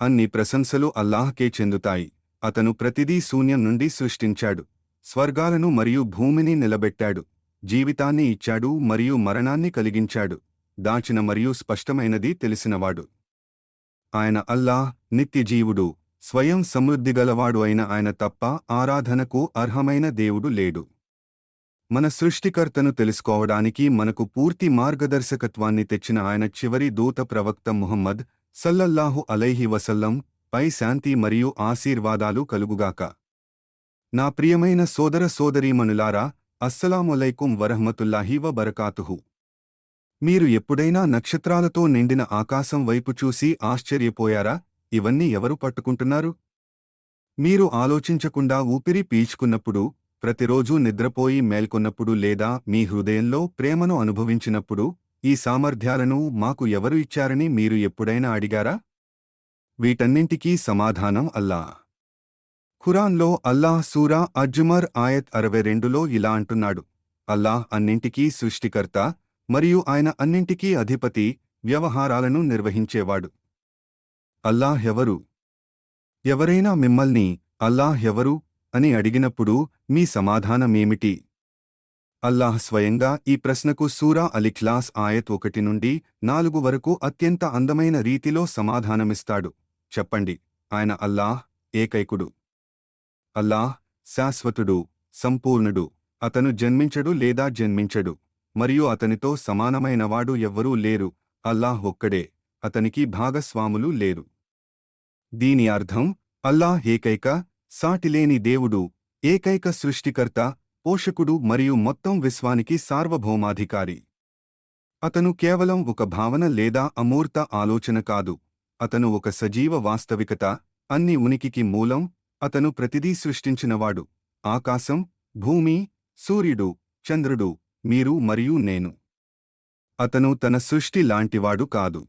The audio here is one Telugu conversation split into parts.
అన్ని ప్రశంసలు అల్లాహ్కే చెందుతాయి. అతను ప్రతిదీ శూన్యం నుండి సృష్టించాడు. స్వర్గాలను మరియు భూమిని నిలబెట్టాడు. జీవితాన్ని ఇచ్చాడు మరియు మరణాన్ని కలిగించాడు. దాచిన మరియు స్పష్టమైనది తెలిసినవాడు. ఆయన అల్లాహ్ నిత్యజీవుడు స్వయం సమృద్ధిగలవాడు అయిన ఆయన తప్ప ఆరాధనకు అర్హమైన దేవుడు లేడు. మన సృష్టికర్తను తెలుసుకోవడానికి మనకు పూర్తి మార్గదర్శకత్వాన్ని తెచ్చిన ఆయన చివరి దూత ప్రవక్త ముహమ్మద్ సల్లల్లాహు అలైహి వసల్లం పై శాంతి మరియు ఆశీర్వాదాలు కలుగుగాక. నా ప్రియమైన సోదర సోదరీమణులారా అస్సలాములైకుం వరహ్మతుల్లాహి వ బరకాతుహు మీరు ఎప్పుడైనా నక్షత్రాలతో నిండిన ఆకాశం వైపు చూసి ఆశ్చర్యపోయారా? ఇవన్నీ ఎవరు పట్టుకుంటున్నారు? మీరు ఆలోచించకుండా ఊపిరి పీల్చుకున్నప్పుడు ప్రతిరోజూ నిద్రపోయి మేల్కొన్నప్పుడు లేదా మీ హృదయంలో ప్రేమను అనుభవించినప్పుడు ఈ సామర్థ్యాలను మాకు ఎవరు ఇచ్చారని మీరు ఎప్పుడైనా అడిగారా? వీటన్నింటికీ సమాధానం అల్లా. ఖురాన్లో అల్లాహ్ సూరా అజ్జుమర్ ఆయత్ అరవై రెండులో ఇలా అంటున్నాడు. అల్లాహ్ అన్నింటికీ సృష్టికర్త మరియు ఆయన అన్నింటికీ అధిపతి వ్యవహారాలను నిర్వహించేవాడు. అల్లాహ్ ఎవరు? ఎవరైనా మిమ్మల్ని అల్లాహ్ ఎవరు? అని అడిగినప్పుడు మీ సమాధానమేమిటి? అల్లాహ్ స్వయంగా ఈ ప్రశ్నకు సూరా అలిఖ్లాస్ ఆయత్ ఒకటి నుండి నాలుగు వరకు అత్యంత అందమైన రీతిలో సమాధానమిస్తాడు. చెప్పండి. ఆయన అల్లాహ్ ఏకైకుడు. అల్లాహ్ శాశ్వతుడు సంపూర్ణుడు. అతను జన్మించడు లేదా జన్మించడు. మరియు అతనితో సమానమైనవాడు ఎవ్వరూ లేరు. అల్లాహ్ ఒక్కడే. అతనికి భాగస్వాములు లేరు. దీని అర్థం అల్లాహ్ ఏకైక సాటిలేని దేవుడు ఏకైక సృష్టికర్త పోషకుడు మరియు మొత్తం విశ్వానికి సార్వభౌమాధికారి. అతను కేవలం ఒక భావన లేదా అమూర్త ఆలోచన కాదు. అతను ఒక సజీవ వాస్తవికత అన్ని ఉనికికి మూలం అతను ప్రతిదీ సృష్టించినవాడు. ఆకాశం భూమి సూర్యుడు చంద్రుడు మీరు మరియు నేను. అతను తన సృష్టి లాంటివాడు కాదు.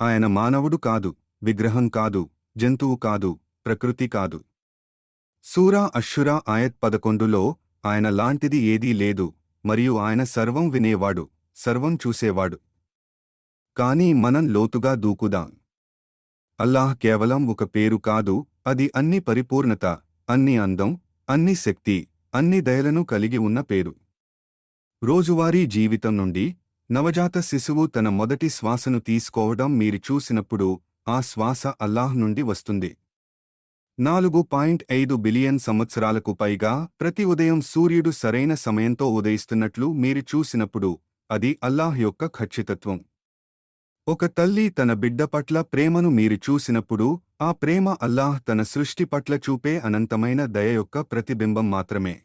ఆయన మానవుడు కాదు విగ్రహం కాదు జంతువు కాదు ప్రకృతి కాదు. సూరా అశ్షురా ఆయత్ పదకొండులో ఆయన లాంటిది ఏదీ లేదు మరియు ఆయన సర్వం వినేవాడు సర్వం చూసేవాడు. కాని మనం లోతుగా దూకుదాం? అల్లాహ్ కేవలం ఒక పేరు కాదు అది అన్ని పరిపూర్ణత అన్ని అందం అన్ని శక్తి అన్ని దయలను కలిగి ఉన్న పేరు. రోజువారీ జీవితం నుండి నవజాత శిశువు తన మొదటి శ్వాసను తీసుకోవడం మీరు చూసినప్పుడు ఆ శ్వాస అల్లాహ్ నుండి వస్తుంది. నాలుగు పాయింట్ ఐదు బిలియన్ సంవత్సరాలకు పైగా ప్రతి ఉదయం సూర్యుడు సరైన సమయంతో ఉదయిస్తున్నట్లు మీరు చూసినప్పుడు అది అల్లాహ్ యొక్క ఖచ్చితత్వం. ఒక తల్లి తన బిడ్డ పట్ల ప్రేమను మీరు చూసినప్పుడు ఆ ప్రేమ అల్లాహ్ తన సృష్టి పట్ల చూపే అనంతమైన దయ యొక్క ప్రతిబింబం మాత్రమే.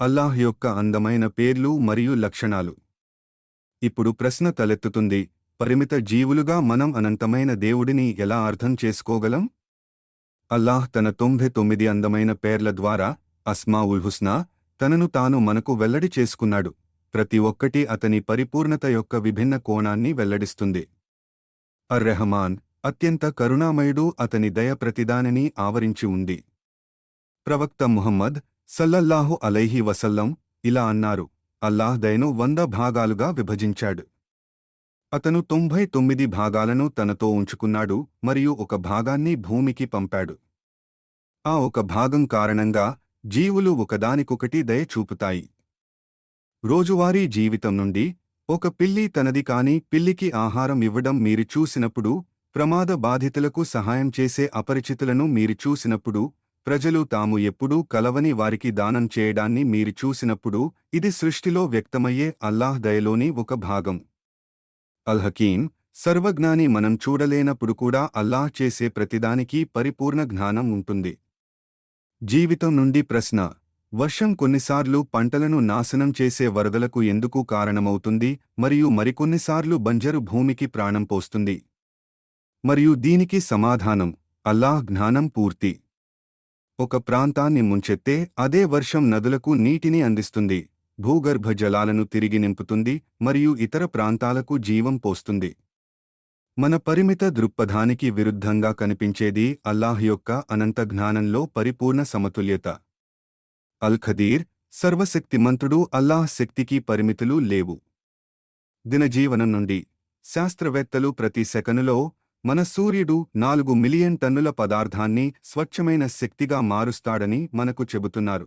అల్లాహ్ యొక్క అందమైన పేర్లు మరియు లక్షణాలు. ఇప్పుడు ప్రశ్న తలెత్తుతుంది పరిమిత జీవులుగా మనం అనంతమైన దేవుడిని ఎలా అర్థం చేసుకోగలం? అల్లాహ్ తన తొంభై తొమ్మిది అందమైన పేర్ల ద్వారా అస్మా ఉల్ హుస్నా తనను తాను మనకు వెల్లడి చేసుకున్నాడు. ప్రతి ఒక్కటి అతని పరిపూర్ణత యొక్క విభిన్న కోణాన్ని వెల్లడిస్తుంది. అర్ రెహమాన్ అత్యంత కరుణామయుడు అతని దయ ప్రతిదానిని ఆవరించి ఉంది. ప్రవక్త ముహమ్మద్ సల్లల్లాహు అలైహి వసల్లం ఇలా అన్నారు అల్లాహ్ దయను వంద భాగాలుగా విభజించాడు. అతను తొంభై తొమ్మిది భాగాలను తనతో ఉంచుకున్నాడు మరియు ఒక భాగాన్ని భూమికి పంపాడు. ఆ ఒక భాగం కారణంగా జీవులు ఒకదానికొకటి దయ చూపుతాయి. రోజువారీ జీవితం నుండి ఒక పిల్లి తనది కాని పిల్లికి ఆహారం ఇవ్వడం మీరు చూసినప్పుడు ప్రమాద బాధితులకు సహాయం చేసే అపరిచితులను మీరు చూసినప్పుడు ప్రజలు తాము ఎప్పుడూ కలవని వారికి దానం చేయడాన్ని మీరు చూసినప్పుడు ఇది సృష్టిలో వ్యక్తమయ్యే అల్లాహ్ దయలోని ఒక భాగం. అల్హకీం సర్వజ్ఞాని మనం చూడలేనప్పుడు కూడా అల్లాహ్ చేసే ప్రతిదానికి పరిపూర్ణ జ్ఞానం ఉంటుంది. జీవితం నుండి ప్రశ్న వర్షం కొన్నిసార్లు పంటలను నాశనం చేసే వరదలకు ఎందుకు కారణమవుతుంది? మరియు మరికొన్నిసార్లు బంజరు భూమికి ప్రాణం పోస్తుంది. మరియు దీనికి సమాధానం అల్లాహ్ జ్ఞానం పూర్తి. ఒక ప్రాంతాన్ని ముంచెత్తే అదే వర్షం నదులకు నీటిని అందిస్తుంది. భూగర్భ జలాలను తిరిగి నింపుతుంది మరియు ఇతర ప్రాంతాలకు జీవం పోస్తుంది. మన పరిమిత దృక్పథానికి విరుద్ధంగా కనిపించేది అల్లాహ్ యొక్క అనంత జ్ఞానంలో పరిపూర్ణ సమతుల్యత. అల్ ఖదీర్ సర్వశక్తిమంతుడు అల్లాహ్ శక్తికి పరిమితులు లేవు. దినజీవనం నుండి శాస్త్రవేత్తలు ప్రతి సెకనులో మన సూర్యుడు నాలుగు మిలియన్ టన్నుల పదార్థాన్ని స్వచ్ఛమైన శక్తిగా మారుస్తాడని మనకు చెబుతున్నారు.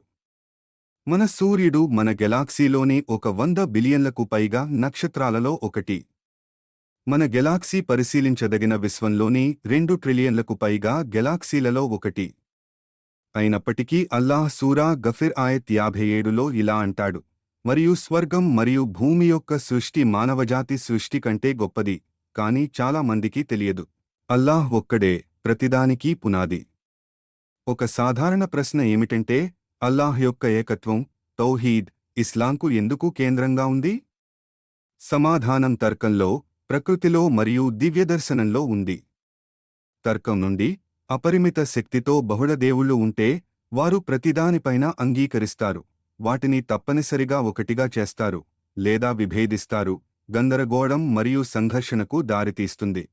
మన సూర్యుడు మన గెలాక్సీలోని ఒక వంద బిలియన్లకు పైగా నక్షత్రాలలో ఒకటి. మన గెలాక్సీ పరిశీలించదగిన విశ్వంలోని రెండు ట్రిలియన్లకు పైగా గెలాక్సీలలో ఒకటి. అయినప్పటికీ అల్లాహ్ సూరా గఫిర్ ఆయత్ యాభై ఏడులో ఇలా అంటాడు. మరియు స్వర్గం మరియు భూమి యొక్క సృష్టి మానవజాతి సృష్టి కంటే గొప్పది కాని చాలామందికి తెలియదు. అల్లాహ్ ఒక్కడే ప్రతిదానికీ పునాది. ఒక సాధారణ ప్రశ్న ఏమిటంటే అల్లాహ్ యొక్క ఏకత్వం తౌహీద్ ఇస్లాంకు ఎందుకు కేంద్రంగా ఉంది? సమాధానం తర్కంలో ప్రకృతిలో మరియు దివ్యదర్శనంలో ఉంది. తర్కం నుండి అపరిమిత శక్తితో బహుళ దేవుళ్ళు ఉంటే వారు ప్రతిదానిపైన అంగీకరిస్తారు. వాటిని తప్పనిసరిగా ఒకటిగా చేస్తారు లేదా విభేదిస్తారు గందరగోళం మరియు సంఘర్షణకు దారితీస్తుంది.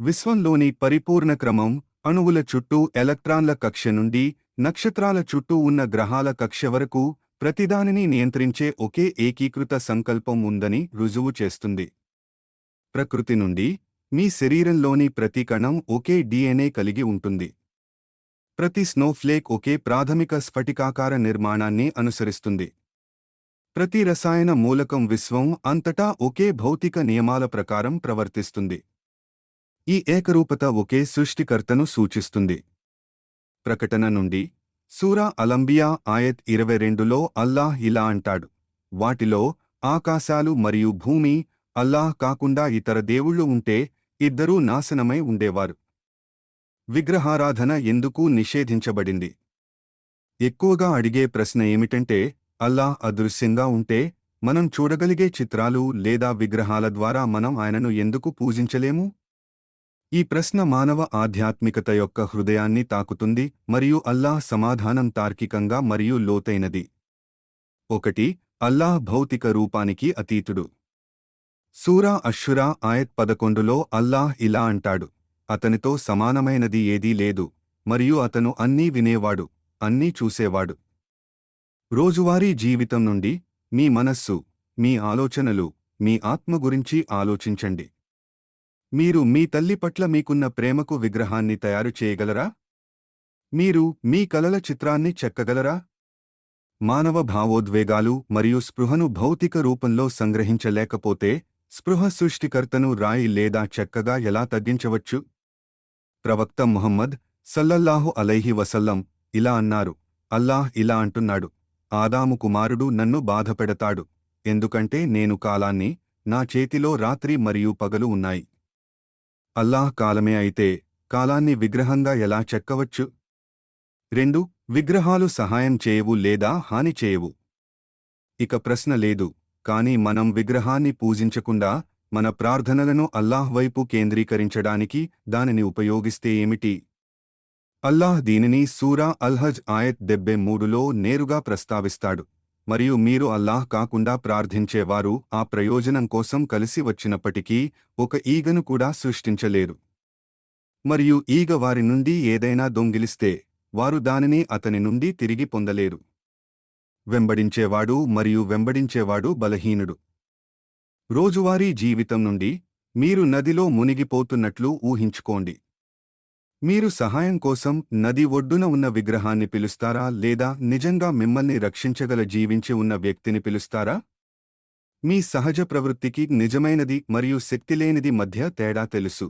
విశ్వంలోని పరిపూర్ణ క్రమం అణువుల చుట్టూ ఎలక్ట్రాన్ల కక్ష నుండి నక్షత్రాల చుట్టూ ఉన్న గ్రహాల కక్ష వరకు ప్రతిదానిని నియంత్రించే ఒకే ఏకీకృత సంకల్పం ఉందని రుజువు చేస్తుంది. ప్రకృతి నుండి మీ శరీరంలోని ప్రతి కణం ఒకే డిఎన్ఏ కలిగి ఉంటుంది. ప్రతి స్నోఫ్లేక్ ఒకే ప్రాథమిక స్ఫటికాకార నిర్మాణాన్ని అనుసరిస్తుంది. ప్రతి రసాయన మూలకం విశ్వం అంతటా ఒకే భౌతిక నియమాల ప్రకారం ప్రవర్తిస్తుంది. ఈ ఏకరూపత ఒకే సృష్టికర్తను సూచిస్తుంది. ప్రకటన నుండి సూరా అలంబియా ఆయత్ ఇరవై రెండులో అల్లాహ్ ఇలా అంటాడు. వాటిలో ఆకాశాలు మరియు భూమి అల్లాహ్ కాకుండా ఇతర దేవుళ్ళు ఉంటే ఇద్దరూ నాశనమై ఉండేవారు. విగ్రహారాధన ఎందుకు నిషేధించబడింది? ఎక్కువగా అడిగే ప్రశ్న ఏమిటంటే అల్లాహ్ అదృశ్యంగా ఉంటే మనం చూడగలిగే చిత్రాలు లేదా విగ్రహాల ద్వారా మనం ఆయనను ఎందుకు పూజించలేము? ఈ ప్రశ్న మానవ ఆధ్యాత్మికత యొక్క హృదయాన్ని తాకుతుంది మరియు అల్లాహ్ సమాధానం తార్కికంగా మరియు లోతైనది. ఒకటి అల్లాహ్ భౌతిక రూపానికి అతీతుడు. సూరా అశ్షురా ఆయత్ పదకొండులో అల్లాహ్ ఇలా అంటాడు అతనితో సమానమైనది ఏదీ లేదు మరియు అతను అన్నీ వినేవాడు అన్నీ చూసేవాడు. రోజువారీ జీవితం నుండి మీ మనస్సు మీ ఆలోచనలు మీ ఆత్మ గురించి ఆలోచించండి. మీరు మీ తల్లి పట్ల మీకున్న ప్రేమకు విగ్రహాన్ని తయారు చేయగలరా? మీరు మీ కలల చిత్రాన్ని చెక్కగలరా? మానవ భావోద్వేగాలు మరియు స్పృహను భౌతిక రూపంలో సంగ్రహించలేకపోతే స్పృహ సృష్టికర్తను రాయి లేదా చెక్కగా ఎలా తగ్గించవచ్చు? ప్రవక్త ముహమ్మద్ సల్లల్లాహు అలైహి వసల్లం ఇలా అన్నారు అల్లాహ్ ఇలా అంటున్నాడు ఆదాము కుమారుడు నన్ను బాధపెడతాడు ఎందుకంటే నేను కాలాన్ని నా చేతిలో రాత్రి మరియు పగలు ఉన్నాయి. అల్లాహ్ కాలమే అయితే కాలాన్ని విగ్రహంగా ఎలా చెక్కవచ్చు? రెండు విగ్రహాలు సహాయం చేయవు లేదా హాని చేయవు. ఇక ప్రశ్న లేదు కాని మనం విగ్రహాన్ని పూజించకుండా మన ప్రార్థనలను అల్లాహ్ వైపు కేంద్రీకరించడానికి దానిని ఉపయోగిస్తే ఏమిటి? అల్లాహ్ దీనిని సూరా అల్హజ్ ఆయత్ డెబ్బె మూడులో నేరుగా ప్రస్తావిస్తాడు. మరియు మీరు అల్లాహ్ కాకుండా ప్రార్థించేవారు ఆ ప్రయోజనం కోసం కలిసి వచ్చినప్పటికీ ఒక ఈగను కూడా సృష్టించలేరు. మరియు ఈగ వారి నుండి ఏదైనా దొంగిలిస్తే వారు దానిని అతని నుండి తిరిగి పొందలేరు. వెంబడించేవాడు మరియు వెంబడించేవాడు బలహీనుడు. రోజువారీ జీవితం నుండి మీరు నదిలో మునిగిపోతున్నట్లు ఊహించుకోండి. మీరు సహాయం కోసం నది ఒడ్డున ఉన్న విగ్రహాన్ని పిలుస్తారా లేదా నిజంగా మిమ్మల్ని రక్షించగల జీవించి ఉన్న వ్యక్తిని పిలుస్తారా? మీ సహజ ప్రవృత్తికి నిజమైనది మరియు శక్తిలేనిది మధ్య తేడా తెలుసు.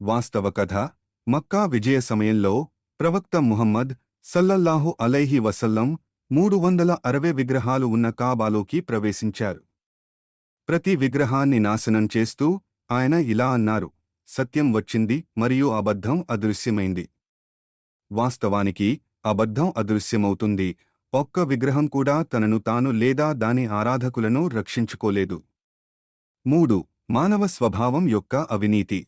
వాస్తవ కథ మక్కా విజయ సమయంలో ప్రవక్త ముహమ్మద్ సల్లల్లాహు అలైహి వసల్లం మూడు వందల అరవై విగ్రహాలు ఉన్న కాబాలోకి ప్రవేశించారు. ప్రతి విగ్రహాన్ని నాశనం చేస్తూ ఆయన ఇలా అన్నారు. సత్యం వచ్చింది మరియు అబద్ధం అదృశ్యమైంది. వాస్తవానికి అబద్ధం అదృశ్యమవుతుంది. ఒక్క విగ్రహం కూడా తనను తాను లేదా దాని ఆరాధకులను రక్షించుకోలేదు. మూడు మానవ స్వభావం యొక్క అవినీతి.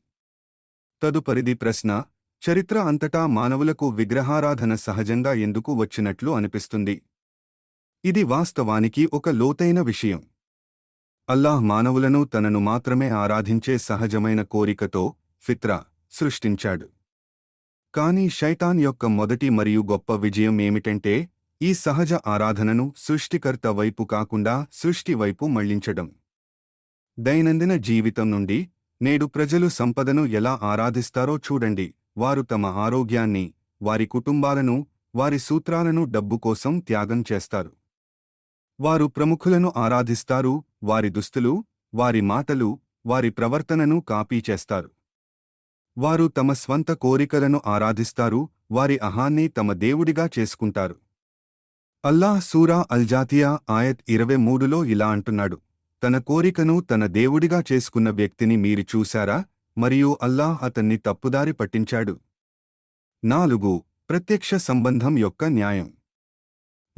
తదుపరిది ప్రశ్న చరిత్ర అంతటా మానవులకు విగ్రహారాధన సహజంగా ఎందుకు వచ్చినట్లు అనిపిస్తుంది? ఇది వాస్తవానికి ఒక లోతైన విషయం. అల్లాహ్ మానవులను తనను మాత్రమే ఆరాధించే సహజమైన కోరికతో ఫిత్రా సృష్టించాడు. కాని శైతాన్ యొక్క మొదటి మరియు గొప్ప విజయం ఏమిటంటే ఈ సహజ ఆరాధనను సృష్టికర్త వైపు కాకుండా సృష్టి వైపు మళ్ళించడం. దైనందిన జీవితం నుండి నేడు ప్రజలు సంపదను ఎలా ఆరాధిస్తారో చూడండి. వారు తమ ఆరోగ్యాన్ని వారి కుటుంబాలను వారి సూత్రాలను డబ్బు కోసం త్యాగం చేస్తారు. వారు ప్రముఖులను ఆరాధిస్తారు వారి దుస్తులు వారి మాటలు వారి ప్రవర్తనను కాపీ చేస్తారు. వారు తమ స్వంత కోరికలను ఆరాధిస్తారు వారి అహాన్ని తమ దేవుడిగా చేసుకుంటారు. అల్లాహ్ సూరా అల్జాతియా ఆయత్ ఇరవై మూడులో ఇలా అంటున్నాడు తన కోరికను తన దేవుడిగా చేసుకున్న వ్యక్తిని మీరు చూశారా? మరియు అల్లాహ్ అతన్ని తప్పుదారి పట్టించాడు. నాలుగు ప్రత్యక్ష సంబంధం యొక్క న్యాయం.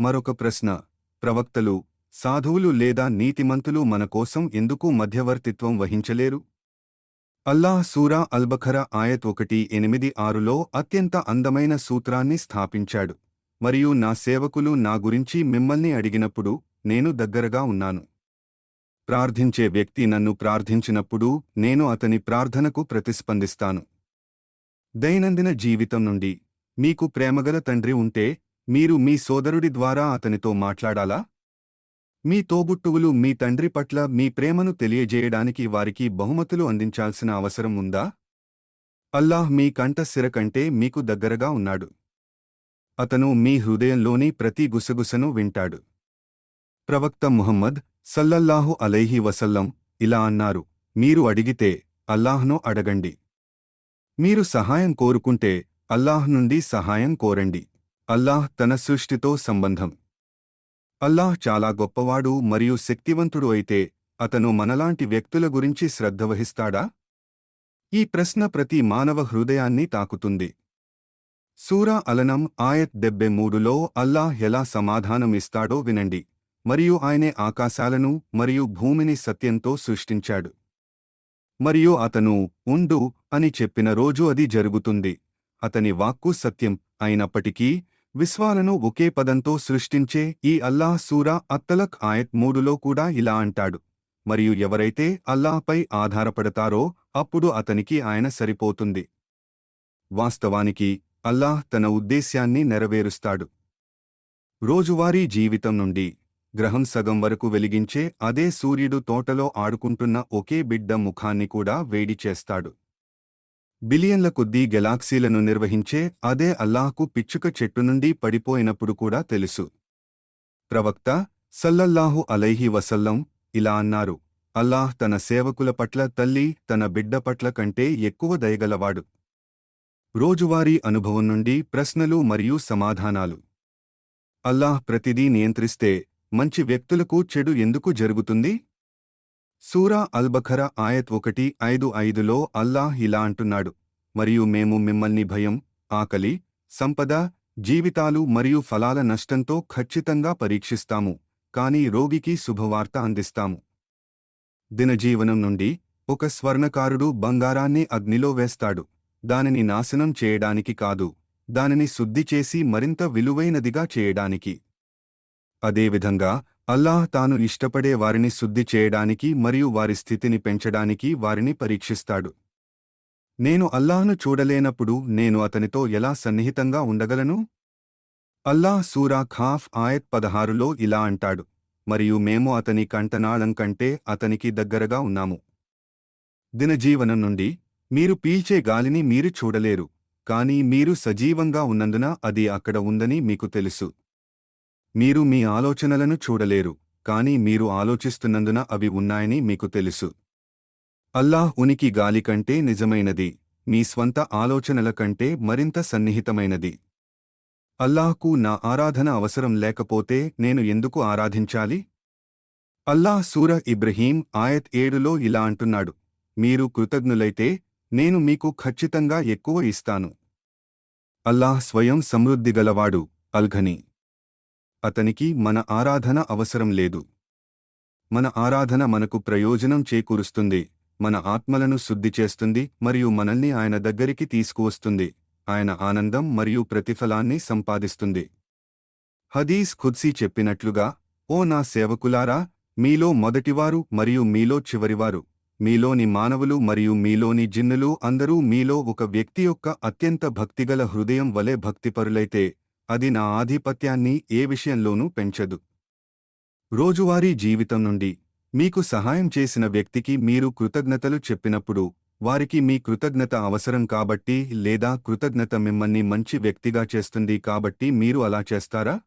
మరొక ప్రశ్న ప్రవక్తలు సాధువులు లేదా నీతిమంతులు మన కోసం ఎందుకు మధ్యవర్తిత్వం వహించలేరు? అల్లాహ్ సూరా అల్బఖర ఆయత్ ఒకటి ఎనిమిది ఆరులో అత్యంత అందమైన సూత్రాన్ని స్థాపించాడు. మరియు నా సేవకులు నా గురించి మిమ్మల్ని అడిగినప్పుడు నేను దగ్గరగా ఉన్నాను. ప్రార్థించే వ్యక్తి నన్ను ప్రార్థించినప్పుడు నేను అతని ప్రార్థనకు ప్రతిస్పందిస్తాను. దైనందిన జీవితం నుండి మీకు ప్రేమగల తండ్రి ఉంటే మీరు మీ సోదరుడి ద్వారా అతనితో మాట్లాడాలా? మీ తోబుట్టువులు మీ తండ్రి పట్ల మీ ప్రేమను తెలియజేయడానికి వారికి బహుమతులు అందించాల్సిన అవసరం ఉందా? అల్లాహ్ మీ కంఠశిర కంటే మీకు దగ్గరగా ఉన్నాడు. అతను మీ హృదయంలోని ప్రతి గుసగుసను వింటాడు. ప్రవక్త ముహమ్మద్ సల్లల్లాహు అలైహి వసల్లం ఇలా అన్నారు మీరు అడిగితే అల్లాహ్ను అడగండి. మీరు సహాయం కోరుకుంటే అల్లాహ్ నుండి సహాయం కోరండి. అల్లాహ్ తన సృష్టితో సంబంధం. అల్లాహ్ చాలా గొప్పవాడు మరియు శక్తివంతుడు అయితే అతను మనలాంటి వ్యక్తుల గురించి శ్రద్ధ వహిస్తాడా? ఈ ప్రశ్న ప్రతి మానవ హృదయాన్ని తాకుతుంది. సూరా అలనం ఆయత్ డెబ్బె మూడులో అల్లాహ్ ఎలా సమాధానమిస్తాడో వినండి. మరియు ఆయనే ఆకాశాలను మరియు భూమిని సత్యంతో సృష్టించాడు. మరియు అతను ఉండు అని చెప్పిన రోజు అది జరుగుతుంది. అతని వాక్కు సత్యం అయినప్పటికీ విశ్వాలను ఒకే పదంతో సృష్టించే ఈ అల్లాహ్ సూరా అత్తలక్ ఆయత్ మూడులో కూడా ఇలా అంటాడు. మరియు ఎవరైతే అల్లాహ్పై ఆధారపడతారో అప్పుడు అతనికి ఆయన సరిపోతుంది. వాస్తవానికి అల్లాహ్ తన ఉద్దేశ్యాన్ని నెరవేరుస్తాడు. రోజువారీ జీవితం నుండి గ్రహం సగం వరకు వెలిగించే అదే సూర్యుడు తోటలో ఆడుకుంటున్న ఒకే బిడ్డ ముఖాన్ని కూడా వేడి చేస్తాడు. బిలియన్ల కొద్దీ గెలాక్సీలను నిర్వహించే అదే అల్లాహ్కు పిచ్చుక చెట్టు నుండి పడిపోయినప్పుడు కూడా తెలుసు. ప్రవక్త సల్లల్లాహు అలైహి వసల్లం ఇలా అన్నారు అల్లాహ్ తన సేవకుల పట్ల తల్లి తన బిడ్డ పట్ల కంటే ఎక్కువ దయగలవాడు. రోజువారీ అనుభవం నుండి ప్రశ్నలు మరియు సమాధానాలు. అల్లాహ్ ప్రతిదీ నియంత్రిస్తే మంచి వ్యక్తులకు చెడు ఎందుకు జరుగుతుంది? సూరా అల్బఖర ఆయత్ ఒకటి ఐదు ఐదులో అల్లాహ్ ఇలా అంటున్నాడు మరియు మేము మిమ్మల్ని భయం ఆకలి సంపద జీవితాలు మరియు ఫలాల నష్టంతో ఖచ్చితంగా పరీక్షిస్తాము కాని రోగికి శుభవార్త అందిస్తాము. దినజీవనం నుండి ఒక స్వర్ణకారుడు బంగారాన్ని అగ్నిలో వేస్తాడు దానిని నాశనం చేయడానికి కాదు దానిని శుద్ధి చేసి మరింత విలువైనదిగా చేయడానికి. అదేవిధంగా అల్లాహ్ తాను ఇష్టపడే వారిని శుద్ధి చేయడానికి మరియు వారి స్థితిని పెంచడానికి వారిని పరీక్షిస్తాడు. నేను అల్లాహ్ను చూడలేనప్పుడు నేను అతనితో ఎలా సన్నిహితంగా ఉండగలను? అల్లాహ్ సూరా ఖాఫ్ ఆయత్ పదహారులో ఇలా అంటాడు. మరియు మేము అతని కంటనాళం కంటే అతనికి దగ్గరగా ఉన్నాము. దినజీవనం నుండి మీరు పీల్చే గాలిని మీరు చూడలేరు. కానీ మీరు సజీవంగా ఉన్నందున అది అక్కడ ఉందని మీకు తెలుసు. మీరు మీ ఆలోచనలను చూడలేరు కాని మీరు ఆలోచిస్తున్నందున అవి ఉన్నాయని మీకు తెలుసు. అల్లాహ్ ఉనికి గాలి కంటే నిజమైనది మీ స్వంత ఆలోచనల కంటే మరింత సన్నిహితమైనది. అల్లాహ్కు నా ఆరాధన అవసరం లేకపోతే నేను ఎందుకు ఆరాధించాలి? అల్లాహ్ సూర ఇబ్రహీం ఆయత్ ఏడులో ఇలా అంటున్నాడు మీరు కృతజ్ఞులైతే నేను మీకు ఖచ్చితంగా ఎక్కువ ఇస్తాను. అల్లాహ్ స్వయం సమృద్ధిగలవాడు అల్ఘని. అతనికి మన ఆరాధన అవసరం లేదు. మన ఆరాధన మనకు ప్రయోజనం చేకూరుస్తుంది. మన ఆత్మలను శుద్ధి చేస్తుంది మరియు మనల్ని ఆయన దగ్గరికి తీసుకువస్తుంది. ఆయన ఆనందం మరియు ప్రతిఫలాన్ని సంపాదిస్తుంది. హదీస్ ఖుద్సీ చెప్పినట్లుగా ఓ నా సేవకులారా మీలో మొదటివారు మరియు మీలో చివరివారు. మీలోని మానవులు మరియు మీలోని జిన్నులు అందరూ మీలో ఒక వ్యక్తి యొక్క అత్యంత భక్తిగల హృదయం వలె భక్తిపరులైతే అది నా ఆధిపత్యాన్ని ఏ విషయంలోనూ పెంచదు. రోజువారీ జీవితం నుండి మీకు సహాయం చేసిన వ్యక్తికి మీరు కృతజ్ఞతలు చెప్పినప్పుడు వారికి మీ కృతజ్ఞత అవసరం కాబట్టి లేదా కృతజ్ఞత మిమ్మల్ని మంచి వ్యక్తిగా చేస్తుంది కాబట్టి మీరు అలా చేస్తారా?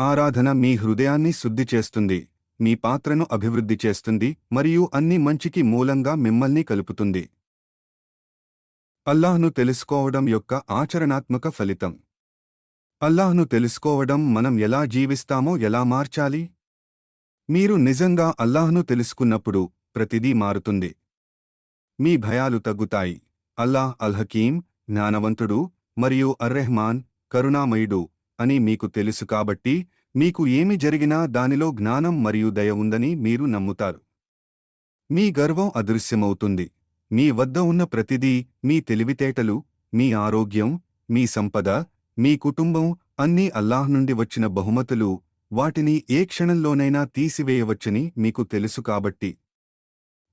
ఆరాధన మీ హృదయాన్ని శుద్ధి చేస్తుంది మీ పాత్రను అభివృద్ధి చేస్తుంది మరియు అన్ని మంచికి మూలంగా మిమ్మల్ని కలుపుతుంది. అల్లాహ్ను తెలుసుకోవడం యొక్క ఆచరణాత్మక ఫలితం. అల్లాహ్ను తెలుసుకోవడం మనం ఎలా జీవిస్తామో ఎలా మార్చాలి? మీరు నిజంగా అల్లాహ్ను తెలుసుకున్నప్పుడు ప్రతిదీ మారుతుంది. మీ భయాలు తగ్గుతాయి. అల్లాహ్ అల్హకీం జ్ఞానవంతుడు మరియు అర్రెహ్మాన్ కరుణామయుడు అని మీకు తెలుసు కాబట్టి మీకు ఏమి జరిగినా దానిలో జ్ఞానం మరియు దయ ఉందని మీరు నమ్ముతారు. మీ గర్వం అదృశ్యమవుతుంది. మీ వద్ద ఉన్న ప్రతిదీ మీ తెలివితేటలు మీ ఆరోగ్యం మీ సంపద మీ కుటుంబం అన్నీ అల్లాహ్ నుండి వచ్చిన బహుమతులు వాటిని ఏ క్షణంలోనైనా తీసివేయవచ్చని మీకు తెలుసు కాబట్టి.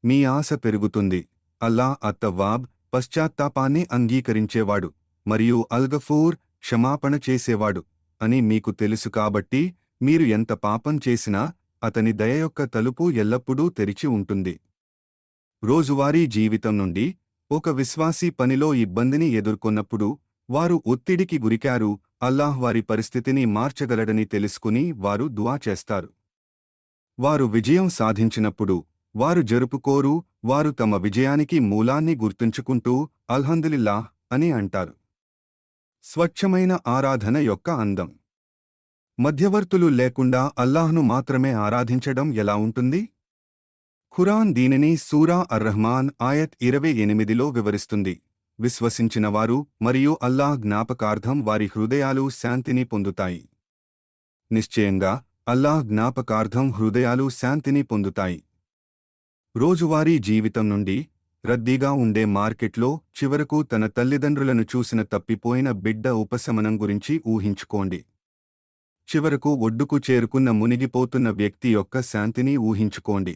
మీ ఆశ పెరుగుతుంది. అల్లా అత్తవాబ్ పశ్చాత్తాపాన్ని అంగీకరించేవాడు మరియు అల్గఫూర్ క్షమాపణ చేసేవాడు అని మీకు తెలుసు కాబట్టి మీరు ఎంత పాపం చేసినా అతని దయ యొక్క తలుపు ఎల్లప్పుడూ తెరిచి ఉంటుంది. రోజువారీ జీవితం నుండి ఒక విశ్వాసీ పనిలో ఇబ్బందిని ఎదుర్కొన్నప్పుడు వారు ఒత్తిడికి గురికారు అల్లాహ్ వారి పరిస్థితిని మార్చగలడని తెలుసుకుని వారు దువా చేస్తారు. వారు విజయం సాధించినప్పుడు వారు జరుపుకోరు వారు తమ విజయానికి మూలాన్ని గుర్తుంచుకుంటూ అల్హందులిల్లాహ్ అని అంటారు. స్వచ్ఛమైన ఆరాధన యొక్క అందం. మధ్యవర్తులు లేకుండా అల్లాహ్ను మాత్రమే ఆరాధించడం ఎలా ఉంటుంది? ఖురాన్ దీనిని సూరా అర్రహ్మాన్ ఆయత్ ఇరవై ఎనిమిదిలో వివరిస్తుంది. విశ్వసించినవారు మరియు అల్లాహ్ జ్ఞాపకార్థం వారి హృదయాలు శాంతిని పొందుతాయి. నిశ్చయంగా అల్లాహ్ జ్ఞాపకార్థం హృదయాలు శాంతిని పొందుతాయి. రోజువారీ జీవితం నుండి రద్దీగా ఉండే మార్కెట్లో చివరకు తన తల్లిదండ్రులను చూసిన తప్పిపోయిన బిడ్డ ఉపశమనం గురించి ఊహించుకోండి. చివరకు ఒడ్డుకు చేరుకున్న మునిగిపోతున్న వ్యక్తి యొక్క శాంతిని ఊహించుకోండి.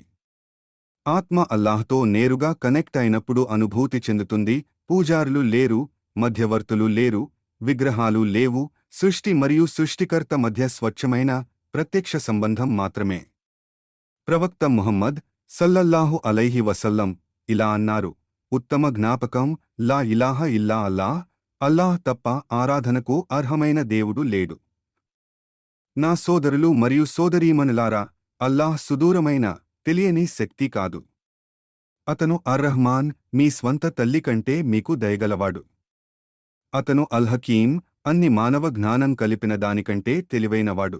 ఆత్మ అల్లాహ్తో నేరుగా కనెక్ట్ అయినప్పుడు అనుభూతి చెందుతుంది పూజారులు లేరు మధ్యవర్తులు లేరు విగ్రహాలు లేవు సృష్టి మరియు సృష్టికర్త మధ్య స్వచ్ఛమైన ప్రత్యక్ష సంబంధం మాత్రమే. ప్రవక్త ముహమ్మద్ సల్లల్లాహు అలైహి వసల్లం ఇలా అన్నారు ఉత్తమ జ్ఞాపకం లా ఇలాహ ఇల్లా అల్లాహ్ అల్లాహ్ తప్ప ఆరాధనకు అర్హమైన దేవుడు లేడు. నా సోదరులు మరియు సోదరీమణులారా అల్లాహ్ సుదూరమైన తెలియని శక్తి కాదు. అతను అర్రహ్మాన్ మీ స్వంత తల్లి కంటే మీకు దయగలవాడు. అతను అల్హకీం అన్ని మానవ జ్ఞానం కలిపిన దానికంటే తెలివైనవాడు.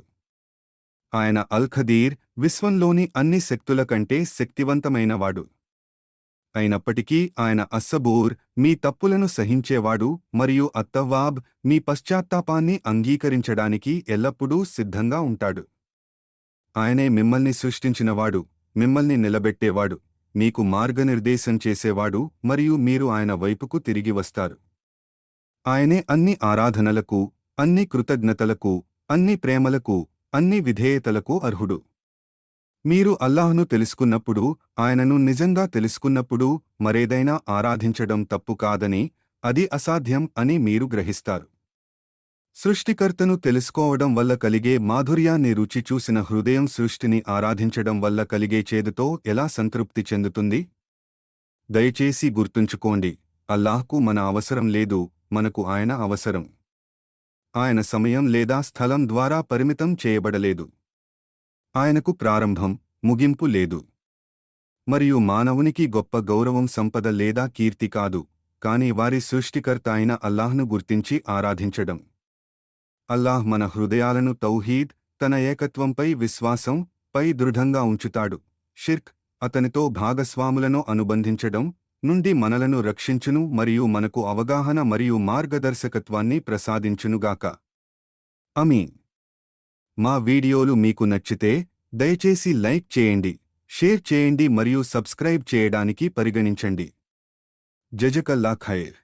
ఆయన అల్ఖదీర్ విశ్వంలోని అన్ని శక్తుల కంటే శక్తివంతమైనవాడు. అయినప్పటికీ ఆయన అస్సబూర్ మీ తప్పులను సహించేవాడు మరియు అత్తవాబ్ మీ పశ్చాత్తాపాన్ని అంగీకరించడానికి ఎల్లప్పుడూ సిద్ధంగా ఉంటాడు. ఆయనే మిమ్మల్ని సృష్టించినవాడు మిమ్మల్ని నిలబెట్టేవాడు. మీకు మార్గనిర్దేశం చేసేవాడు మరియు మీరు ఆయన వైపుకు తిరిగి వస్తారు. ఆయనే అన్ని ఆరాధనలకు అన్ని కృతజ్ఞతలకు అన్ని ప్రేమలకు అన్ని విధేయతలకు అర్హుడు. మీరు అల్లాహ్ను తెలుసుకున్నప్పుడు ఆయనను నిజంగా తెలుసుకున్నప్పుడు మరేదైనా ఆరాధించడం తప్పు కాదని అది అసాధ్యం అని మీరు గ్రహిస్తారు. సృష్టికర్తను తెలుసుకోవడం వల్ల కలిగే మాధుర్యాన్ని రుచి చూసిన హృదయం సృష్టిని ఆరాధించడం వల్ల కలిగే చేదుతో ఎలా సంతృప్తి చెందుతుంది? దయచేసి గుర్తుంచుకోండి అల్లాహ్కు మన అవసరం లేదు మనకు ఆయన అవసరం. ఆయన సమయం లేదా స్థలం ద్వారా పరిమితం చేయబడలేదు. ఆయనకు ప్రారంభం ముగింపు లేదు. మరియు మానవునికి గొప్ప గౌరవం సంపద లేదా కీర్తి కాదు కాని వారి సృష్టికర్త అయిన అల్లాహ్ను గుర్తించి ఆరాధించడం. అల్లాహ్ మన హృదయాలను తౌహీద్ తన ఏకత్వంపై విశ్వాసం పై దృఢంగా ఉంచుతాడు. షిర్క్ అతనితో భాగస్వాములను అనుబంధించడం నుండి మనలను రక్షించును మరియు మనకు అవగాహన మరియు మార్గదర్శకత్వాన్ని ప్రసాదించునుగాక. అమీ మా వీడియోలు మీకు నచ్చితే దయచేసి లైక్ చేయండి షేర్ చేయండి మరియు సబ్స్క్రైబ్ చేయడానికి పరిగణించండి. జజకల్లా ఖైర్.